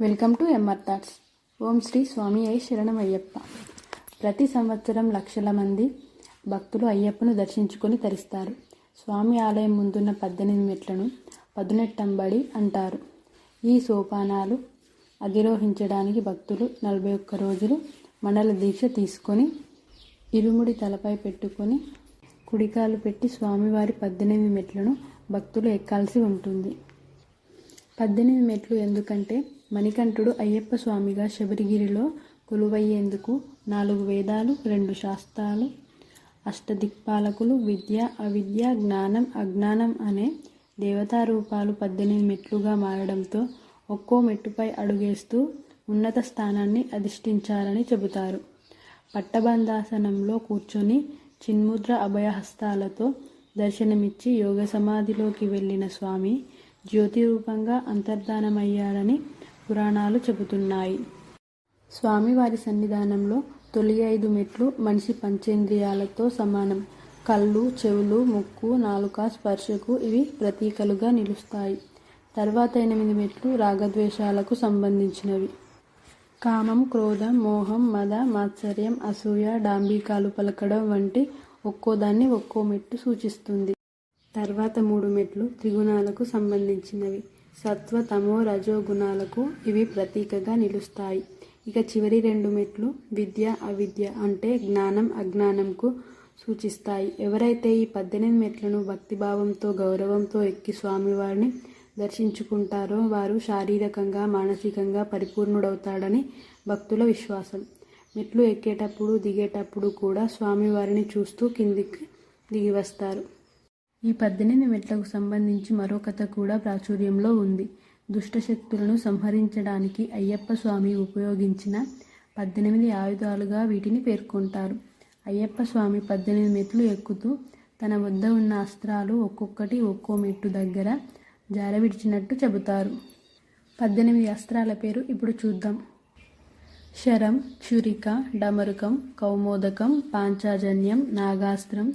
Welcome to MR thoughts. ఓం శ్రీ స్వామి అయ్య శరణం అయ్యప్ప ప్రతి సంవత్సరం లక్షల మంది భక్తులు అయ్యప్పను దర్శించుకొని తరిస్తారు. స్వామి ఆలయం ముందున్న పద్దెనిమిది మెట్లను పదునెట్టంబడి అంటారు. ఈ సోపానాలు అధిరోహించడానికి భక్తులు నలభై ఒక్క రోజులు మండల దీక్ష తీసుకొని ఇరుముడి తలపై పెట్టుకొని కుడికాలు పెట్టి స్వామివారి పద్దెనిమిది మెట్లను భక్తులు ఎక్కాల్సి ఉంటుంది. పద్దెనిమిది మెట్లు ఎందుకంటే మణికంఠుడు అయ్యప్ప స్వామిగా శబరిగిరిలో కొలువయ్యేందుకు నాలుగు వేదాలు రెండు శాస్త్రాలు అష్టదిక్పాలకులు విద్య అవిద్య జ్ఞానం అజ్ఞానం అనే దేవతారూపాలు పద్దెనిమిది మెట్లుగా మారడంతో ఒక్కో మెట్టుపై అడుగేస్తూ ఉన్నత స్థానాన్ని అధిష్ఠించాలని చెబుతారు. పట్టబంధాసనంలో కూర్చొని చిన్ముద్ర అభయహస్తాలతో దర్శనమిచ్చి యోగ సమాధిలోకి వెళ్ళిన స్వామి జ్యోతి రూపంగా అంతర్ధానమయ్యాడని పురాణాలు చెబుతున్నాయి. స్వామివారి సన్నిధానంలో తొలి ఐదు మెట్లు మనిషి పంచేంద్రియాలతో సమానం. కళ్ళు చెవులు ముక్కు నాలుక స్పర్శకు ఇవి ప్రతీకలుగా నిలుస్తాయి. తర్వాత ఎనిమిది మెట్లు రాగద్వేషాలకు సంబంధించినవి. కామం క్రోధం మోహం మద మాత్సర్యం అసూయ డాంబికాలు పలకడం వంటి ఒక్కో దాన్ని ఒక్కో మెట్టు సూచిస్తుంది. తర్వాత మూడు మెట్లు త్రిగుణాలకు సంబంధించినవి. సత్వ తమో రజో గుణాలకు ఇవి ప్రతీకగా నిలుస్తాయి. ఇక చివరి రెండు మెట్లు విద్య అవిద్య అంటే జ్ఞానం అజ్ఞానంకు సూచిస్తాయి. ఎవరైతే ఈ పద్దెనిమిది మెట్లను భక్తిభావంతో గౌరవంతో ఎక్కి స్వామివారిని దర్శించుకుంటారో వారు శారీరకంగా మానసికంగా పరిపూర్ణుడవుతాడని భక్తుల విశ్వాసం. మెట్లు ఎక్కేటప్పుడు దిగేటప్పుడు కూడా స్వామివారిని చూస్తూ కిందికి దిగి వస్తారు ఈ పద్దెనిమిది మెట్లకు సంబంధించి మరో కథ కూడా ప్రాచుర్యంలో ఉంది. దుష్టశక్తులను సంహరించడానికి అయ్యప్ప స్వామి ఉపయోగించిన పద్దెనిమిది ఆయుధాలుగా వీటిని పేర్కొంటారు. అయ్యప్ప స్వామి పద్దెనిమిది మెట్లు ఎక్కుతూ తన వద్ద ఉన్న అస్త్రాలు ఒక్కొక్కటి ఒక్కో మెట్టు దగ్గర జారవిడిచినట్టు చెబుతారు. పద్దెనిమిది అస్త్రాల పేరు ఇప్పుడు చూద్దాం. శరం క్షురిక డమరుకం కౌమోదకం పాంచాజన్యం నాగాస్త్రం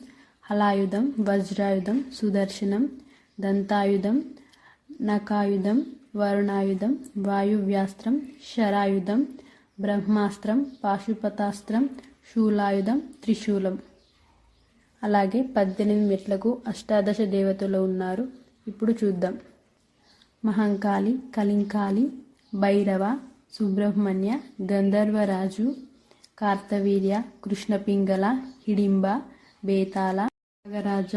హలాయుధం వజ్రాయుధం సుదర్శనం దంతాయుధం నకాయుధం వరుణాయుధం వాయువ్యాస్త్రం శరాయుధం బ్రహ్మాస్త్రం పాశుపతాస్త్రం శూలాయుధం త్రిశూలం. అలాగే పద్దెనిమిది మెట్లకు అష్టాదశ దేవతలు ఉన్నారు. ఇప్పుడు చూద్దాం. మహంకాళి కలింకాళి భైరవ సుబ్రహ్మణ్య గంధర్వరాజు కార్తవీర్య కృష్ణపింగళ హిడింబ బేతాళ నాగరాజ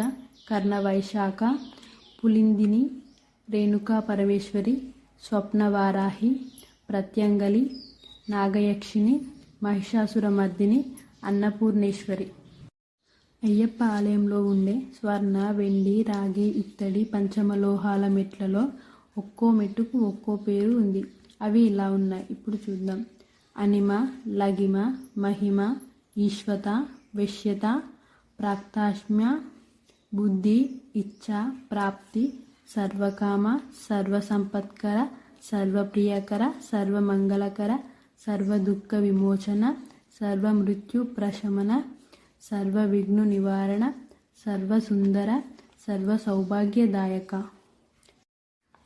కర్ణవైశాఖ పులిందిని రేణుకా పరమేశ్వరి స్వప్నవారాహి ప్రత్యంగలి నాగయక్షిని మహిషాసురమర్దిని అన్నపూర్ణేశ్వరి. అయ్యప్ప ఆలయంలో ఉండే స్వర్ణ వెండి రాగి ఇత్తడి పంచమలోహాల మెట్లలో ఒక్కో మెట్టుకు ఒక్కో పేరు ఉంది. అవి ఇలా ఉన్నాయి. ఇప్పుడు చూద్దాం. అనిమ లగిమ మహిమ ఈశ్వత వశ్యత ప్రాక్తాష్మ్య బుద్ధి ఇచ్ఛా ప్రాప్తి సర్వకామ సర్వసంపత్కర సర్వప్రియకర సర్వమంగళకర సర్వదుఃఖ విమోచన సర్వమృత్యు ప్రశమన సర్వ విఘ్ను నివారణ సర్వసుందర సర్వ సౌభాగ్యదాయక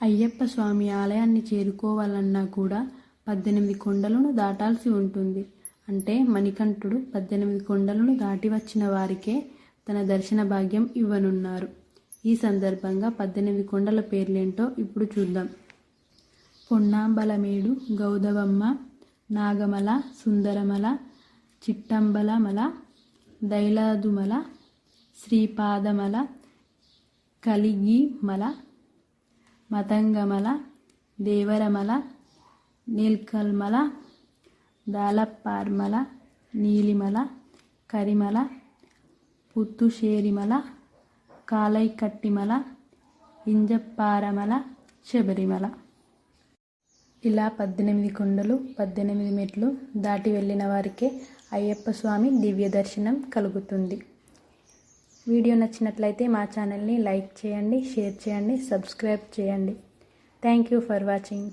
అయ్యప్ప స్వామి ఆలయాన్ని చేరుకోవాలన్నా కూడా పద్దెనిమిది కొండలను దాటాల్సి ఉంటుంది. అంటే మణికంఠుడు పద్దెనిమిది కొండలను దాటి వచ్చిన వారికే తన దర్శన భాగ్యం ఇవ్వనున్నారు. ఈ సందర్భంగా పద్దెనిమిది కొండల పేర్లేంటో ఇప్పుడు చూద్దాం. పొన్నాంబలమేడు గౌదవమ్మ నాగమల సుందరమల చిట్టంబలమల దైలాదుమల శ్రీపాదమల కలిగిమల మతంగమల దేవరమల నీల్కల్మల దాలపార్మల నీలిమల కరిమల పుత్తుషేరిమల కాలైకట్టిమల ఇంజప్పారమల శబరిమల ఇలా పద్దెనిమిది కొండలు పద్దెనిమిది మెట్లు దాటి వెళ్ళిన వారికే అయ్యప్ప స్వామి దివ్య దర్శనం కలుగుతుంది. వీడియో నచ్చినట్లయితే మా ఛానల్ని లైక్ చేయండి షేర్ చేయండి సబ్స్క్రైబ్ చేయండి. Thank you for watching.